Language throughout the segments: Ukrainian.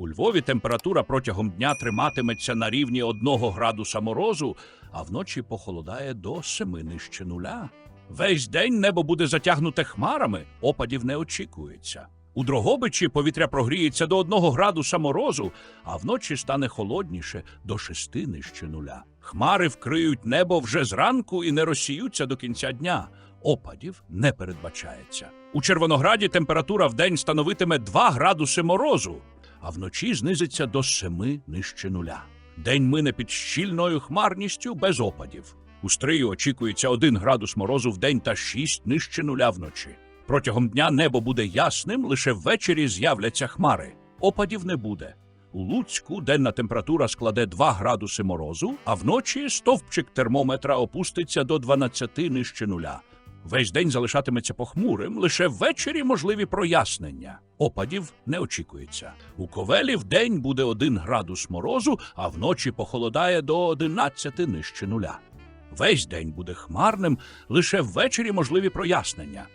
У Львові температура протягом дня триматиметься на рівні 1 градуса морозу, а вночі похолодає до 7 нижче нуля. Весь день небо буде затягнуте хмарами, опадів не очікується. У Дрогобичі повітря прогріється до 1 градуса морозу, а вночі стане холодніше до 6 нижче нуля. Хмари вкриють небо вже зранку і не розсіються до кінця дня. Опадів не передбачається. У Червонограді температура в день становитиме 2 градуси морозу, а вночі знизиться до 7 нижче нуля. День мине під щільною хмарністю без опадів. У Стрию очікується 1 градус морозу в день та 6 нижче нуля вночі. Протягом дня небо буде ясним, лише ввечері з'являться хмари. Опадів не буде. У Луцьку денна температура складе 2 градуси морозу, а вночі стовпчик термометра опуститься до 12 нижче нуля. Весь день залишатиметься похмурим, лише ввечері можливі прояснення. Опадів не очікується. У Ковелі в день буде 1 градус морозу, а вночі похолодає до 11 нижче нуля. Весь день буде хмарним, лише ввечері можливі прояснення.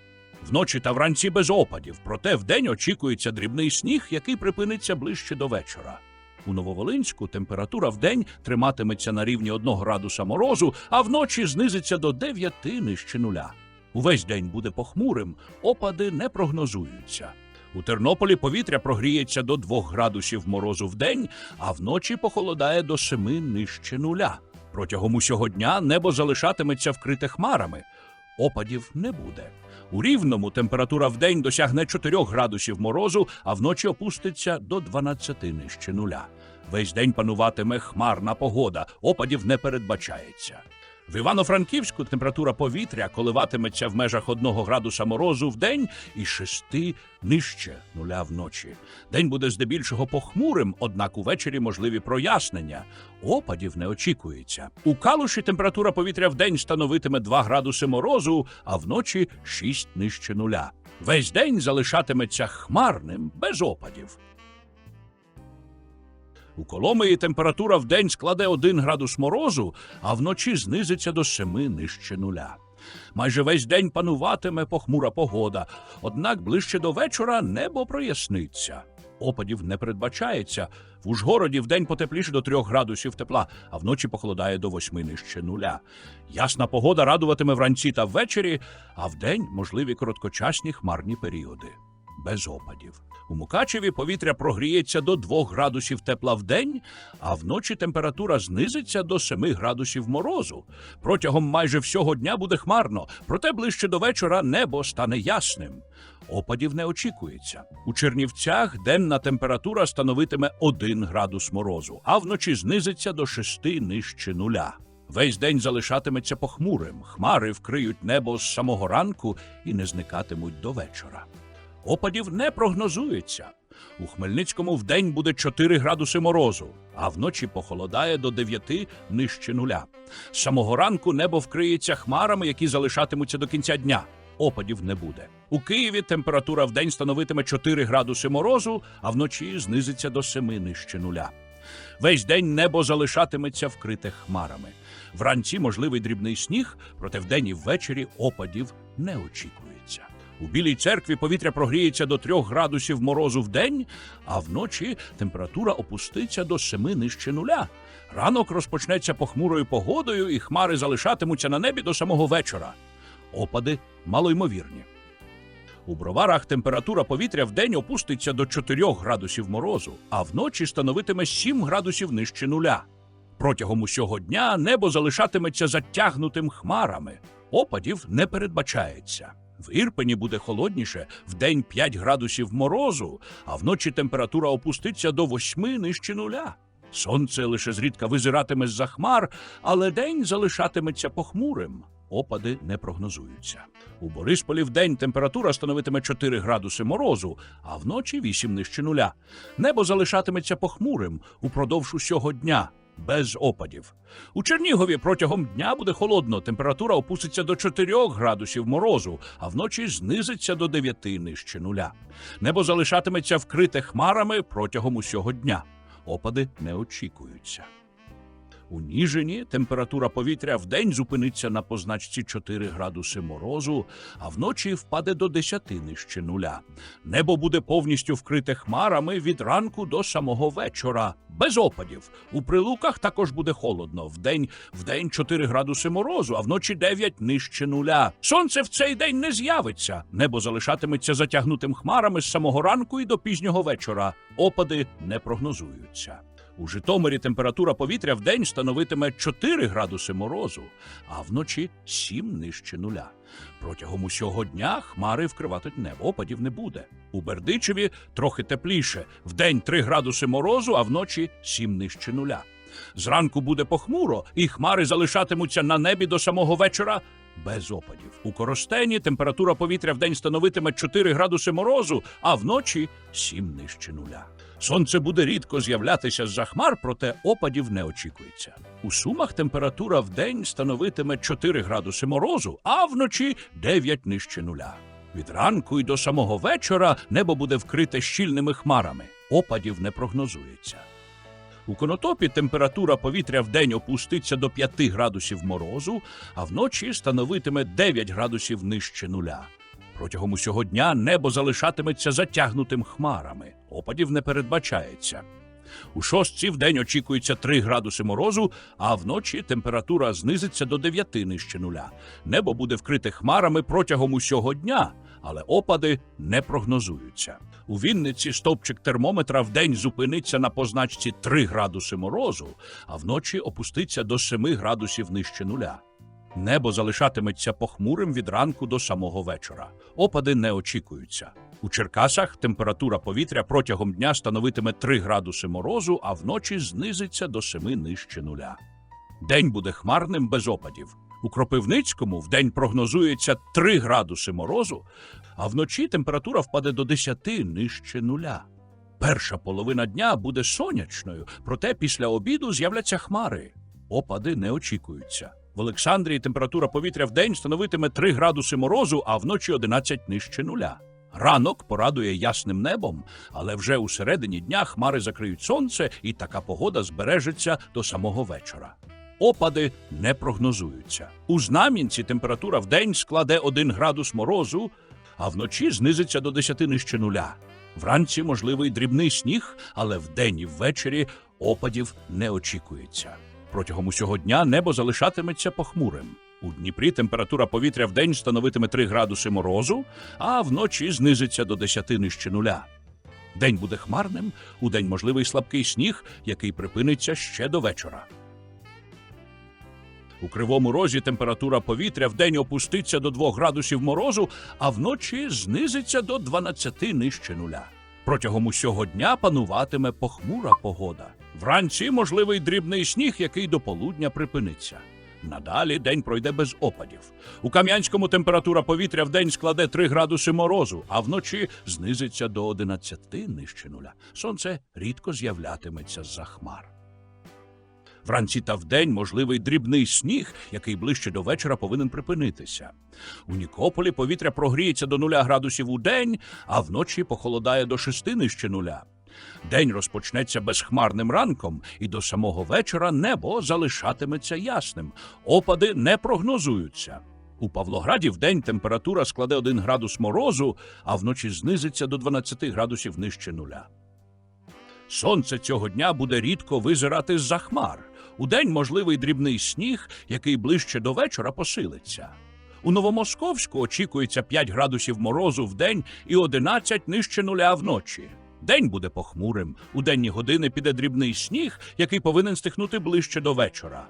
Вночі та вранці без опадів, проте вдень очікується дрібний сніг, який припиниться ближче до вечора. У Нововолинську температура вдень триматиметься на рівні 1 градуса морозу, а вночі знизиться до 9 нижче нуля. Увесь день буде похмурим, опади не прогнозуються. У Тернополі повітря прогріється до 2 градусів морозу в день, а вночі похолодає до 7 нижче нуля. Протягом усього дня небо залишатиметься вкрите хмарами. Опадів не буде. У рівному температура в день досягне 4 градусів морозу, а вночі опуститься до 12 нижче нуля. Весь день пануватиме хмарна погода, опадів не передбачається. В Івано-Франківську температура повітря коливатиметься в межах 1 градуса морозу в день і 6 нижче нуля вночі. День буде здебільшого похмурим, однак увечері можливі прояснення. Опадів не очікується. У Калуші температура повітря в день становитиме 2 градуси морозу, а вночі 6 нижче нуля. Весь день залишатиметься хмарним без опадів. У Коломиї температура в день складе 1 градус морозу, а вночі знизиться до 7 нижче нуля. Майже весь день пануватиме похмура погода, однак ближче до вечора небо проясниться. Опадів не передбачається. В Ужгороді вдень потепліше до 3 градусів тепла, а вночі похолодає до 8 нижче нуля. Ясна погода радуватиме вранці та ввечері, а вдень можливі короткочасні хмарні періоди. Без опадів. У Мукачеві повітря прогріється до 2 градусів тепла в день, а вночі температура знизиться до 7 градусів морозу. Протягом майже всього дня буде хмарно, проте ближче до вечора небо стане ясним. Опадів не очікується. У Чернівцях денна температура становитиме 1 градус морозу, а вночі знизиться до 6 нижче нуля. Весь день залишатиметься похмурим, хмари вкриють небо з самого ранку і не зникатимуть до вечора. Опадів не прогнозується. У Хмельницькому вдень буде 4 градуси морозу, а вночі похолодає до 9 нижче нуля. З самого ранку небо вкриється хмарами, які залишатимуться до кінця дня. Опадів не буде. У Києві температура вдень становитиме 4 градуси морозу, а вночі знизиться до 7 нижче нуля. Весь день небо залишатиметься вкрите хмарами. Вранці можливий дрібний сніг, проте вдень і ввечері опадів не очікується. У Білій церкві повітря прогріється до 3 градусів морозу в день, а вночі температура опуститься до 7 нижче нуля. Ранок розпочнеться похмурою погодою, і хмари залишатимуться на небі до самого вечора. Опади малоймовірні. У броварах температура повітря в день опуститься до 4 градусів морозу, а вночі становитиме 7 градусів нижче нуля. Протягом усього дня небо залишатиметься затягнутим хмарами. Опадів не передбачається. В Ірпені буде холодніше, вдень 5 градусів морозу, а вночі температура опуститься до 8 нижче нуля. Сонце лише зрідка визиратиме з-за хмар, але день залишатиметься похмурим. Опади не прогнозуються. У Борисполі вдень температура становитиме 4 градуси морозу, а вночі 8 нижче нуля. Небо залишатиметься похмурим упродовж усього дня. Без опадів. У Чернігові протягом дня буде холодно. Температура опуститься до 4 градусів морозу, а вночі знизиться до 9 нижче нуля. Небо залишатиметься вкрите хмарами протягом усього дня. Опади не очікуються. У Ніжині температура повітря вдень зупиниться на позначці 4 градуси морозу, а вночі впаде до 10 нижче нуля. Небо буде повністю вкрите хмарами від ранку до самого вечора. Без опадів. У прилуках також буде холодно. Вдень, вдень 4 градуси морозу, а вночі 9 нижче нуля. Сонце в цей день не з'явиться. Небо залишатиметься затягнутим хмарами з самого ранку і до пізнього вечора. Опади не прогнозуються. У Житомирі температура повітря в день становитиме 4 градуси морозу, а вночі 7 нижче нуля. Протягом усього дня хмари вкриватимуть небо, опадів не буде. У Бердичеві трохи тепліше, вдень 3 градуси морозу, а вночі 7 нижче нуля. Зранку буде похмуро, і хмари залишатимуться на небі до самого вечора без опадів. У Коростені температура повітря вдень становитиме 4 градуси морозу, а вночі 7 нижче нуля. Сонце буде рідко з'являтися з-за хмар, проте опадів не очікується. У Сумах температура вдень становитиме 4 градуси морозу, а вночі 9 нижче нуля. Від ранку й до самого вечора небо буде вкрите щільними хмарами. Опадів не прогнозується. У Конотопі температура повітря вдень опуститься до 5 градусів морозу, а вночі становитиме 9 градусів нижче нуля. Протягом усього дня небо залишатиметься затягнутим хмарами. Опадів не передбачається. У шостці вдень очікується 3 градуси морозу, а вночі температура знизиться до 9 нижче нуля. Небо буде вкрите хмарами протягом усього дня, але опади не прогнозуються. У Вінниці стовпчик термометра вдень зупиниться на позначці 3 градуси морозу, а вночі опуститься до 7 градусів нижче нуля. Небо залишатиметься похмурим від ранку до самого вечора. Опади не очікуються. У Черкасах температура повітря протягом дня становитиме 3 градуси морозу, а вночі знизиться до 7 нижче нуля. День буде хмарним без опадів. У Кропивницькому вдень прогнозується 3 градуси морозу, а вночі температура впаде до 10 нижче нуля. Перша половина дня буде сонячною, проте після обіду з'являться хмари. Опади не очікуються. В Олександрії температура повітря в день становитиме 3 градуси морозу, а вночі 11 нижче нуля. Ранок порадує ясним небом, але вже у середині дня хмари закриють сонце, і така погода збережеться до самого вечора. Опади не прогнозуються. У Знам'янці температура в день складе 1 градус морозу, а вночі знизиться до 10 нижче нуля. Вранці можливий дрібний сніг, але вдень і ввечері опадів не очікується. Протягом усього дня небо залишатиметься похмурим. У Дніпрі температура повітря вдень становитиме 3 градуси морозу, а вночі знизиться до 10 нижче нуля. День буде хмарним, у день можливий слабкий сніг, який припиниться ще до вечора. У кривому розі температура повітря вдень опуститься до 2 градусів морозу, а вночі знизиться до 12 нижче нуля. Протягом усього дня пануватиме похмура погода. Вранці можливий дрібний сніг, який до полудня припиниться. Надалі день пройде без опадів. У Кам'янському температура повітря вдень складе 3 градуси морозу, а вночі знизиться до 11 нижче нуля. Сонце рідко з'являтиметься з-за хмар. Вранці та вдень можливий дрібний сніг, який ближче до вечора повинен припинитися. У Нікополі повітря прогріється до 0 градусів у день, а вночі похолодає до 6 нижче нуля. День розпочнеться безхмарним ранком, і до самого вечора небо залишатиметься ясним. Опади не прогнозуються. У Павлограді вдень температура складе 1 градус морозу, а вночі знизиться до 12 градусів нижче нуля. Сонце цього дня буде рідко визирати з-за хмар. Удень можливий дрібний сніг, який ближче до вечора посилиться. У Новомосковську очікується 5 градусів морозу в день і 11 нижче нуля вночі. День буде похмурим. У денні години піде дрібний сніг, який повинен стихнути ближче до вечора.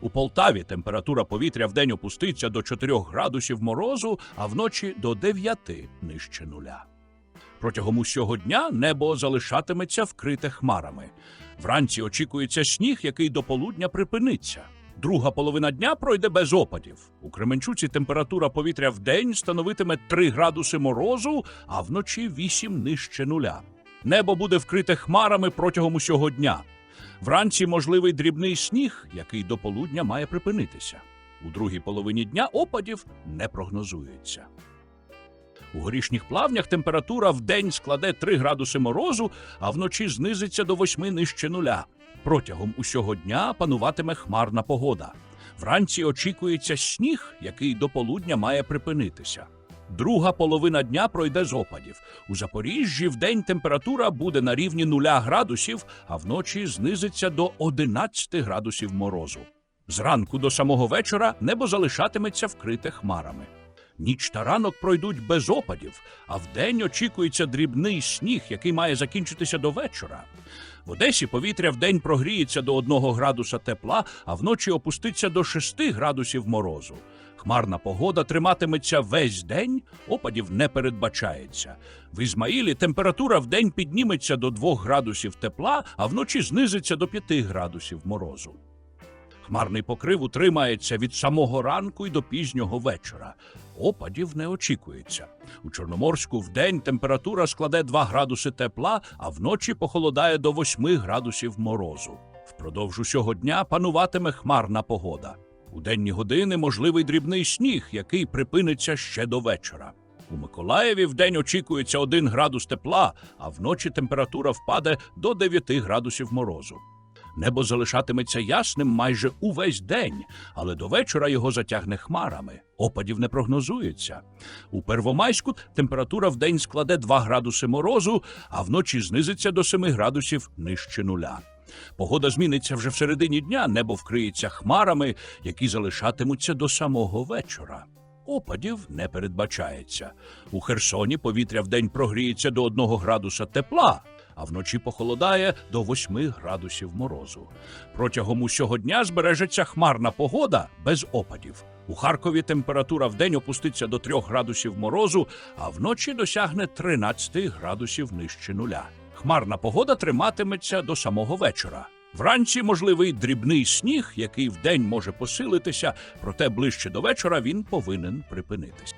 У Полтаві температура повітря вдень опуститься до 4 градусів морозу, а вночі до 9 нижче нуля. Протягом усього дня небо залишатиметься вкрите хмарами. Вранці очікується сніг, який до полудня припиниться. Друга половина дня пройде без опадів. У Кременчуці температура повітря в день становитиме 3 градуси морозу, а вночі 8 нижче нуля. Небо буде вкрите хмарами протягом усього дня. Вранці можливий дрібний сніг, який до полудня має припинитися. У другій половині дня опадів не прогнозується. У горішніх плавнях температура в день складе 3 градуси морозу, а вночі знизиться до 8 нижче нуля. Протягом усього дня пануватиме хмарна погода. Вранці очікується сніг, який до полудня має припинитися. Друга половина дня пройде з опадів. У Запоріжжі вдень температура буде на рівні 0 градусів, а вночі знизиться до 11 градусів морозу. Зранку до самого вечора небо залишатиметься вкрите хмарами. Ніч та ранок пройдуть без опадів, а вдень очікується дрібний сніг, який має закінчитися до вечора. В Одесі повітря вдень прогріється до 1 градуса тепла, а вночі опуститься до 6 градусів морозу. Хмарна погода триматиметься весь день, опадів не передбачається. В Ізмаїлі температура вдень підніметься до 2 градусів тепла, а вночі знизиться до 5 градусів морозу. Хмарний покрив утримається від самого ранку й до пізнього вечора. Опадів не очікується. У Чорноморську вдень температура складе 2 градуси тепла, а вночі похолодає до 8 градусів морозу. Впродовж усього дня пануватиме хмарна погода. У денні години можливий дрібний сніг, який припиниться ще до вечора. У Миколаєві вдень очікується 1 градус тепла, а вночі температура впаде до 9 градусів морозу. Небо залишатиметься ясним майже увесь день, але до вечора його затягне хмарами. Опадів не прогнозується. У Первомайську температура вдень складе 2 градуси морозу, а вночі знизиться до 7 градусів нижче нуля. Погода зміниться вже в середині дня, небо вкриється хмарами, які залишатимуться до самого вечора. Опадів не передбачається. У Херсоні повітря вдень прогріється до 1 градуса тепла, а вночі похолодає до 8 градусів морозу. Протягом усього дня збережеться хмарна погода без опадів. У Харкові температура вдень опуститься до 3 градусів морозу, а вночі досягне 13 градусів нижче нуля. Хмарна погода триматиметься до самого вечора. Вранці можливий дрібний сніг, який вдень може посилитися, проте ближче до вечора він повинен припинитись.